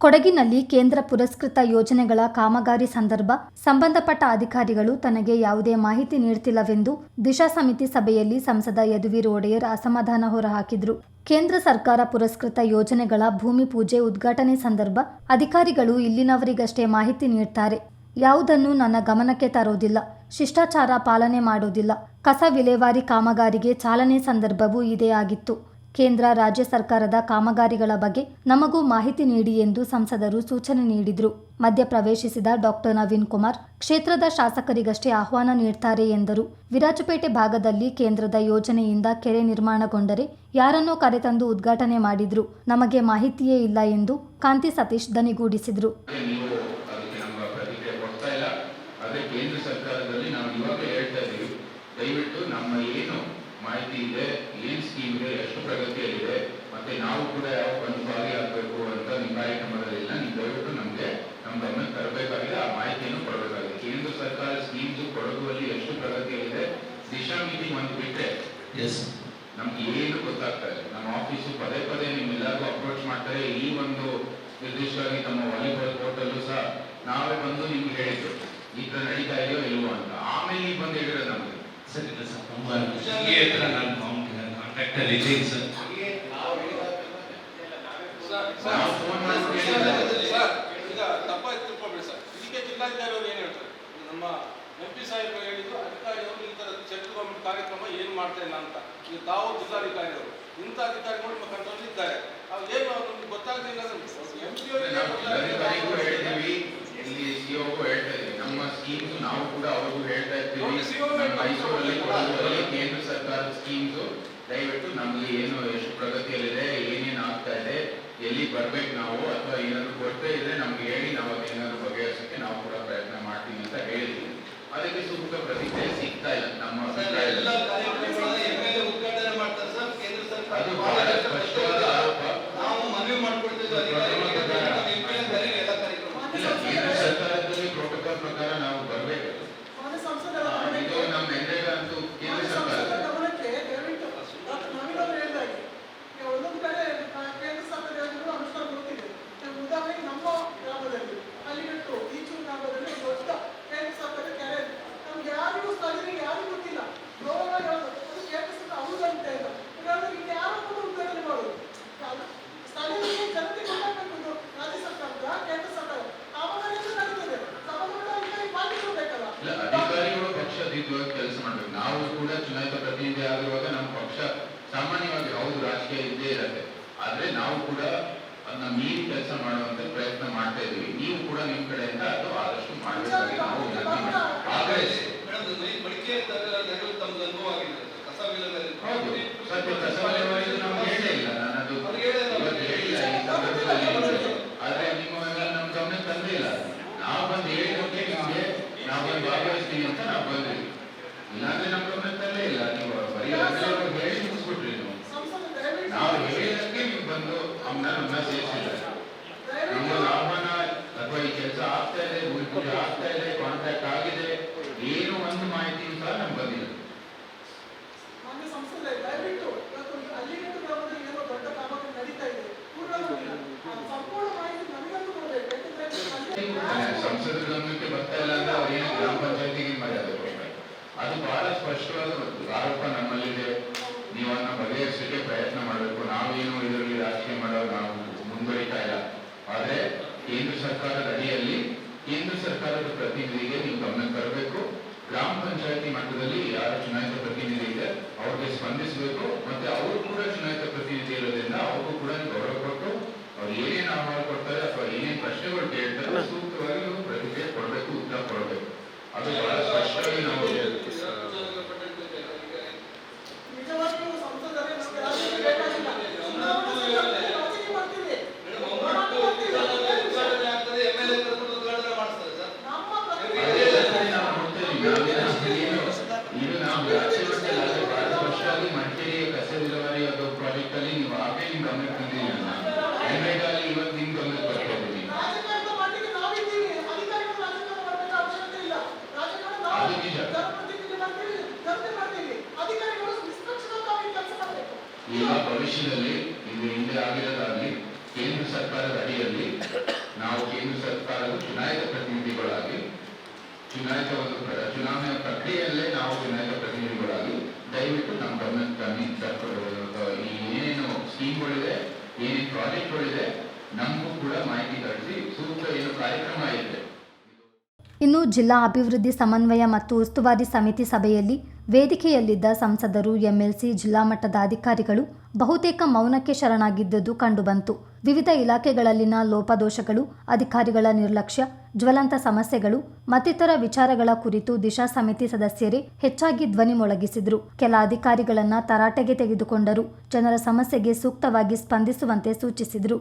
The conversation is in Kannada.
ಕೊಡಗಿನಲ್ಲಿ ಕೇಂದ್ರ ಪುರಸ್ಕೃತ ಯೋಜನೆಗಳ ಕಾಮಗಾರಿ ಸಂದರ್ಭ ಸಂಬಂಧಪಟ್ಟ ಅಧಿಕಾರಿಗಳು ತನಗೆ ಯಾವುದೇ ಮಾಹಿತಿ ನೀಡುತ್ತಿಲ್ಲವೆಂದು ದಿಶಾ ಸಮಿತಿ ಸಭೆಯಲ್ಲಿ ಸಂಸದ ಯದುವೀರ್ ಒಡೆಯರ್ ಅಸಮಾಧಾನ ಹೊರಹಾಕಿದರು. ಕೇಂದ್ರ ಸರ್ಕಾರ ಪುರಸ್ಕೃತ ಯೋಜನೆಗಳ ಭೂಮಿ ಪೂಜೆ ಉದ್ಘಾಟನೆ ಸಂದರ್ಭ ಅಧಿಕಾರಿಗಳು ಇಲ್ಲಿನವರಿಗಷ್ಟೇ ಮಾಹಿತಿ ನೀಡ್ತಾರೆ. ಯಾವುದನ್ನು ನನ್ನ ಗಮನಕ್ಕೆ ತರೋದಿಲ್ಲ. ಶಿಷ್ಟಾಚಾರ ಪಾಲನೆ ಮಾಡೋದಿಲ್ಲ. ಕಸ ವಿಲೇವಾರಿ ಕಾಮಗಾರಿಗೆ ಚಾಲನೆ ಸಂದರ್ಭವೂ ಇದೇ ಆಗಿತ್ತು. ಕೇಂದ್ರ, ರಾಜ್ಯ ಸರ್ಕಾರದ ಕಾಮಗಾರಿಗಳ ಬಗ್ಗೆ ನಮಗೂ ಮಾಹಿತಿ ನೀಡಿ ಎಂದು ಸಂಸದರು ಸೂಚನೆ ನೀಡಿದರು. ಮಧ್ಯ ಪ್ರವೇಶಿಸಿದ ಡಾಕ್ಟರ್ ನವೀನ್ ಕುಮಾರ್ ಕ್ಷೇತ್ರದ ಶಾಸಕರಿಗಷ್ಟೇ ಆಹ್ವಾನ ನೀಡ್ತಾರೆ ಎಂದರು. ವಿರಾಜಪೇಟೆ ಭಾಗದಲ್ಲಿ ಕೇಂದ್ರದ ಯೋಜನೆಯಿಂದ ಕೆರೆ ನಿರ್ಮಾಣಗೊಂಡರೆ ಯಾರನ್ನೋ ಕರೆತಂದು ಉದ್ಘಾಟನೆ ಮಾಡಿದ್ರು. ನಮಗೆ ಮಾಹಿತಿಯೇ ಇಲ್ಲ ಎಂದು ಕಾಂತಿ ಸತೀಶ್ ದನಿಗೂಡಿಸಿದರು. ಕೇಂದ್ರ ಸರ್ಕಾರದಲ್ಲಿ ನಾವು ಇವಾಗ ಹೇಳ್ತಾ ದಯವಿಟ್ಟು ನಮ್ಮ ಏನು ಮಾಹಿತಿ ಇದೆ ಏನ್ ಸ್ಕೀಮ್ ಇದೆ ಎಷ್ಟು ಪ್ರಗತಿಯಲ್ಲಿದೆ ಮತ್ತೆ ನಾವು ಕೂಡ ಯಾವ ಒಂದು ಭಾಗಿಯಾಗಬೇಕು ಅಂತ ನಿಮ್ಮ ಕಾರ್ಯಕ್ರಮದಲ್ಲಿಲ್ಲ ನೀವು ದಯವಿಟ್ಟು ನಮಗೆ ನಮ್ಮ ಗಮನಕ್ಕೆ ತರಬೇಕಾಗಿದೆ ಆ ಮಾಹಿತಿಯನ್ನು ಕೊಡಬೇಕಾಗಿದೆ. ಕೇಂದ್ರ ಸರ್ಕಾರ ಸ್ಕೀಮ್ಸ್ ಕೊಡಗುವಲ್ಲಿ ಎಷ್ಟು ಪ್ರಗತಿಯಲ್ಲಿದೆ ದಿಶಾ ಮೀಟಿಂಗ್ ಒಂದು ಬಿಟ್ಟರೆ ಎಸ್ ನಮ್ಗೆ ಏನು ಗೊತ್ತಾಗ್ತಾ ಇದೆ ನಮ್ಮ ಆಫೀಸು ಪದೇ ಪದೇ ನಿಮ್ಮೆಲ್ಲರಿಗೂ ಅಪ್ರೋಚ್ ಮಾಡ್ತಾರೆ. ಈ ಒಂದು ನಿರ್ದಿಷ್ಟವಾಗಿ ನಮ್ಮ ವಾಲಿಬಾಲ್ ಕೋರ್ಟಲ್ಲೂ ಸಹ ನಾವೇ ಬಂದು ನಿಮ್ಗೆ ಹೇಳಿದ್ರು ಈ ತರ ನಡೀತಾ ಇದೆಯೋ ಇಲ್ವೋ ಅಂತ. ಆಮೇಲೆ ನೀವು ಬಂದು ಹೇಳಿದ್ರೆ ನಮ್ಗೆ. ಸರ್ ಇಲ್ಲ ಸರ್ ತುಂಬ ಈ ಹತ್ರ ನಾನು ಕಾಂಟ್ಯಾಕ್ಟ್ ಅಲ್ಲಿ ಇದ್ದೀನಿ ಸರ್ ನಮ್ಮ ಎಂ ಪಿ ಹೇಳಿದ್ರು ಅಧಿಕಾರಿಗಳು ಈ ಸೆಂಟ್ರಲ್ ಗೌರ್ಮೆಂಟ್ ಕಾರ್ಯಕ್ರಮ ಏನು ಮಾಡ್ತಾ ಇಲ್ಲ ಅಂತ ಈಗ ತಾವು ಜಿಲ್ಲಾಧಿಕಾರಿಗಳು ಇಂಥ ಅಧಿಕಾರಿಗಳು ಕಂಟ್ರೋಲ್ ಇದ್ದಾರೆ ಅವ್ರು ಏನು ಗೊತ್ತಾಗ್ತಿಲ್ಲ ಎಂ ಪಿ ಜಿಲ್ಲಾಧಿಕಾರಿಗೂ ಹೇಳಿದ್ದೀವಿ ಇಲ್ಲಿ ಸಿಒಗೂ ಹೇಳ್ತಾ ಇದ್ದೀವಿ ನಮ್ಮ ಸ್ಕೀಮ್ಸ್ ನಾವು ಕೂಡ ಅವ್ರಿಗೂ ಹೇಳ್ತಾ ಇರ್ತೀವಿ ನೋಡಿ, CO ನಮ್ಮ ಮೈಸೂರಲ್ಲಿ ಕೊಡಗುವಲ್ಲಿ ಕೇಂದ್ರ ಸರ್ಕಾರದ ಸ್ಕೀಮ್ಸ್ ದಯವಿಟ್ಟು ನಮ್ಗೆ ಏನು ಎಷ್ಟು ಪ್ರಗತಿಯಲ್ಲಿದೆ ಏನೇನು ಆಗ್ತಾ ಇದೆ ಎಲ್ಲಿ ಬರ್ಬೇಕು ನಾವು ಅಥವಾ ಏನಾದ್ರು ಕೊರತೆ ಇದ್ರೆ ನಮ್ಗೆ ಹೇಳಿ ನಾವು ಅದೇನಾದ್ರು ಬಗೆಹರಿಸಕ್ಕೆ ನಾವು ಕೂಡ ಪ್ರಯತ್ನ ಮಾಡ್ತೀವಿ ಅಂತ ಹೇಳಿದ್ವಿ ಅದಕ್ಕೆ ಸೂಕ್ತ ಪ್ರತಿಕ್ರಿಯೆ ಸಿಗ್ತಾ ಇಲ್ಲ ನಮ್ಮ ಎಲ್ಲ ಅಭಿಪ್ರಾಯದಲ್ಲಿ ಕಾರ್ಯಕ್ರಮಗಳನ್ನ ಎಮ್ಎಲ್ಎ ಉದ್ಘಾಟನೆ ಮಾಡ್ತಾರೆ ಸರ್ ಕೇಂದ್ರ ಸರ್ಕಾರ ಅದು ಬಹಳ ಸ್ಪಷ್ಟವಾದ ಆರೋಪ ನಾವು ಮನವಿ ಮಾಡ್ಕೊಳ್ತಿದ್ವಿ ಅಧಿಕಾರಿಗಳಿಗೆ ದಯವಿಟ್ಟು ಎಮ್ಎಲ್ಎ ಕರೀರಿ ಎಲ್ಲ ಕಾರ್ಯಕ್ರಮ ಇಲ್ಲ ಕೇಂದ್ರ ಸರ್ಕಾರದಲ್ಲಿ ಪ್ರೋಟೋಕಾಲ್ ಪ್ರಕಾರ ನಾವು ಬರ್ಬೇಕು ಇದು ನಮ್ಮ ನರೇಗಾ ಅಂತೂ ಕೇಂದ್ರ ಸರ್ಕಾರ ಸ್ಥಳೀಯರಿಗೆ ಜನತೆ ಗೊತ್ತಾಗಬೇಕು ಇದು ರಾಜ್ಯ ಸರ್ಕಾರದ ಕೇಂದ್ರ ಸರ್ಕಾರ ಕಾಮಗಾರಿಗಳು ನಡೀತದೆ ಸಂಬಂಧಪಟ್ಟ ಅಧಿಕಾರಿ ಪಾಲಿಸಬೇಕಲ್ಲ ಇಲ್ಲ ಅಧಿಕಾರಿಗಳು ಪಕ್ಷಾತೀತವಾಗಿ ಕೆಲಸ ಮಾಡ್ಬೇಕು. ನಾವು ಕೂಡ ಚುನಾಯಿತ ಪ್ರತಿನಿಧಿ ಆಗಿರುವಾಗ ನಮ್ಮ ಪಕ್ಷ ಸಾಮಾನ್ಯವಾಗಿ ಹೌದು, ರಾಜಕೀಯ ಇದ್ದೇ ಇರುತ್ತೆ. ಆದ್ರೆ ನಾವು ಕೂಡ ಅದನ್ನ ಮೀರಿ ಕೆಲಸ ಮಾಡುವಂತ ಪ್ರಯತ್ನ ಮಾಡ್ತಾ ಇದೀವಿ ನೀವು ಕೂಡ ನಿಮ್ ಕಡೆಯಿಂದ ಅದು ಆದಷ್ಟು ಮಾಡಬೇಕಾಗಿ ನಾವು ವಿನಂತಿ ಮಾಡ್ತೀವಿ ಆಗ್ರಹಿಸಿ ಮೇಡಮ್ ಮಡಿಕೆ ನಗರ ತಮ್ದು ಅನುಭವ ಆಗಿದೆ ಸರ್. ಕಸ ವಿಲೇವಾರಿ ಹೌದು ಸತ್ಯ ಕಸವಲೆ ನಮ್ಗೆ ಹೇಳೇ ಇಲ್ಲ ನಾನು ಅದು ಅವ್ರಿಗೆ ಹೇಳಿಲ್ಲ. ಇವತ್ತು ಹೇಳಿಲ್ಲ ಈ ಸಂದರ್ಭದಲ್ಲಿ ಆದ್ರೆ ನಿಮ್ಮ ನಮ್ಮ ಗಮನಕ್ಕೆ ತಂದೇ ಇಲ್ಲ ನಾವು ಬಂದು ಹೇಳಿದಕ್ಕೆ ನಿಮ್ಗೆ ನಾವು ಬಂದು ಭಾಗವಹಿಸ್ತೀವಿ ಅಂತ ನಾವು ಬಂದ್ವಿ ಇಲ್ಲಾಂದ್ರೆ ನಮ್ಮ ಗಮನಕ್ಕೆ ತರಲೇ ಇಲ್ಲ ನೀವು ಬರೀ ಅದನ್ನೇ ಅವ್ರು ಹೇಳಿ ಮುಗಿಸ್ಬಿಟ್ರಿ ನೀವು ಸಂಸದ ದಯವಿಟ್ಟು ನಾವು ಹೇಳಿದಕ್ಕೆ ನೀವು ಬಂದು ಅಮ್ಮನ ನಮ್ಮನ್ನ ಸೇರಿಸಿದ್ದಾರೆ ನಮ್ಮ ಆಹ್ವಾನ ಅಥವಾ ಈ ಕೆಲಸ ಆಗ್ತಾ ಇದೆ ಭೂಮಿ ಆಗ್ತಾ ಇದೆ. ಕಾಂಟ್ಯಾಕ್ಟ್ ಆಗಿದೆ ಏನು ಒಂದು ಮಾಹಿತಿ ಸಹ ನಮ್ಗೆ ಬಂದಿಲ್ಲ ಸಂಸದೆ ಗಮನಕ್ಕೆ ಬರ್ತಾ ಇಲ್ಲ ಅಂದ್ರೆ ಅವ್ರು ಏನು ಗ್ರಾಮ ಪಂಚಾಯತಿಗೆ ಮರ್ಯಾದೆ ಕೊಡ್ತಾರೆ ಅದು ಬಹಳ ಸ್ಪಷ್ಟವಾದ ಆರೋಪ ನಮ್ಮಲ್ಲಿದೆ. ನೀವು ಅದನ್ನ ಬಗೆಹರಿಸಲಿಕ್ಕೆ ಪ್ರಯತ್ನ ಮಾಡಬೇಕು. ನಾವೇನು ಇದರಲ್ಲಿ ರಾಜಕೀಯ ಮಾಡೋ ನಾವು ಮುಂದುವರಿತಾ ಇಲ್ಲ ಆದ್ರೆ ಕೇಂದ್ರ ಸರ್ಕಾರದ ಅಡಿಯಲ್ಲಿ ಕೇಂದ್ರ ಸರ್ಕಾರದ ಪ್ರತಿನಿಧಿಗೆ ನೀವು ಗಮನಕ್ಕೆ ತರಬೇಕು ಗ್ರಾಮ ಪಂಚಾಯತಿ ಮಟ್ಟದಲ್ಲಿ ಯಾರು ಚುನಾಯಿತ ಪ್ರತಿನಿಧಿ ಇದೆ ಅವ್ರಿಗೆ ಸ್ಪಂದಿಸಬೇಕು ಮತ್ತೆ ಅವರು ಕೂಡ ಚುನಾಯಿತ ಪ್ರತಿನಿಧಿ ಇರೋದ್ರಿಂದ ಅವ್ರಿಗೂ ಕೂಡ ನೀವು ಗೌರವ ಕೊಟ್ಟು ಅವ್ರು ಏನೇನು ಆಹ್ವಾನ ಕೊಡ್ತಾರೆ ಅಥವಾ ಏನೇನು ಪ್ರಶ್ನೆಗಳು ಕೇಳ್ತಾರೆ ಸೂಕ್ತವಾಗಿ ನೀವು ಪ್ರತಿಕ್ರಿಯೆ ಕೊಡಬೇಕು ಉತ್ತರ ಕೊಡಬೇಕು ಅದು ಬಹಳ ಸ್ಪಷ್ಟವಾಗಿ ನಾವು ನಿಜವಾಗಿಯೂ ಸಂಸದರೇ ನಮಗೆ ರಾಜಕೀಯ ಬೇಕಾಗಿಲ್ಲ ಚುನಾವಣೆ ಸಂದರ್ಭದಲ್ಲಿ ರಾಜಕೀಯ ಮಾಡ್ತೀವಿ ಹೋರಾಟ ಮಾಡ್ತೀವಿ ಉದ್ಘಾಟನೆ ಆಗ್ತದೆ ಎಮ್ಎಲ್ಎ ಕರ್ಕೊಂಡು ಉದ್ಘಾಟನೆ ಮಾಡ್ತಾರೆ ಸರ್ ನಮ್ಮ ಅದೇ ಪ್ರತಿನಿಧಿ ರೀತಿ ನಾವು ನೋಡ್ತೇವೆ ನಾವೇನು ಇದು ನಾವು ರಾಜ್ಯ ಮಟ್ಟದಲ್ಲಿ ಆದ್ರೆ ಬಹಳ ಸ್ಪಷ್ಟವಾಗಿ ಮಡಿಕೇರಿಯ ಕಸ ವಿಲೇವಾರಿ ಅಲ್ಲಿ ನೀವು ಆಗಲೇ ನಿಮ್ ಗಮನಕ್ಕೆ ತಂದಿದ್ದೀರಿ ಎಮ್ಮೆಗಾಲಿ ಇವತ್ತು ನಿಮ್ ಗಮನಕ್ಕೆ ಬರ್ತಾ ಇದ್ದೀನಿ ಅದು ನಿಜ. ಭವಿಷ್ಯದಲ್ಲಿ ಇದು ಹಿಂದೆ ಆಗಿರೋದಾಗ್ಲಿ ಕೇಂದ್ರ ಸರ್ಕಾರದ ಅಡಿಯಲ್ಲಿ ನಾವು ಕೇಂದ್ರ ಸರ್ಕಾರದ ಚುನಾಯಿತ ಪ್ರತಿನಿಧಿಗಳಾಗಿ ಚುನಾಯಿತ ಒಂದು ಚುನಾವಣೆಯ ಪ್ರಕ್ರಿಯೆಯಲ್ಲೇ ನಾವು ಚುನಾಯಿತ ಪ್ರತಿನಿಧಿಗಳಾಗಿ ದಯವಿಟ್ಟು ನಮ್ಮ ಗಮನಕ್ಕೆ ತರ್ಕೊಳ್ಬೇಕು. ಈ ಏನೇನು ಸ್ಕೀಮ್ಗಳಿದೆ, ಏನೇನು ಪ್ರಾಜೆಕ್ಟ್ಗಳಿದೆ, ನಮಗೂ ಕೂಡ ಮಾಹಿತಿ ಕಳಿಸಿ ಸೂಕ್ತ ಏನು ಕಾರ್ಯಕ್ರಮ ಇದೆ ಇನ್ನು ಜಿಲ್ಲಾ ಅಭಿವೃದ್ಧಿ ಸಮನ್ವಯ ಮತ್ತು ಉಸ್ತುವಾರಿ ಸಮಿತಿ ಸಭೆಯಲ್ಲಿ ವೇದಿಕೆಯಲ್ಲಿದ್ದ ಸಂಸದರು, ಎಂಎಲ್ಸಿ, ಜಿಲ್ಲಾ ಮಟ್ಟದ ಅಧಿಕಾರಿಗಳು ಬಹುತೇಕ ಮೌನಕ್ಕೆ ಶರಣಾಗಿದ್ದುದು ಕಂಡುಬಂತು. ವಿವಿಧ ಇಲಾಖೆಗಳಲ್ಲಿನ ಲೋಪದೋಷಗಳು, ಅಧಿಕಾರಿಗಳ ನಿರ್ಲಕ್ಷ್ಯ, ಜ್ವಲಂತ ಸಮಸ್ಯೆಗಳು, ಮತ್ತಿತರ ವಿಚಾರಗಳ ಕುರಿತು ದಿಶಾ ಸಮಿತಿ ಸದಸ್ಯರೇ ಹೆಚ್ಚಾಗಿ ಧ್ವನಿ ಮೊಳಗಿಸಿದ್ರು. ಕೆಲ ಅಧಿಕಾರಿಗಳನ್ನ ತರಾಟೆಗೆ ತೆಗೆದುಕೊಂಡರು. ಜನರ ಸಮಸ್ಯೆಗೆ ಸೂಕ್ತವಾಗಿ ಸ್ಪಂದಿಸುವಂತೆ ಸೂಚಿಸಿದ್ರು.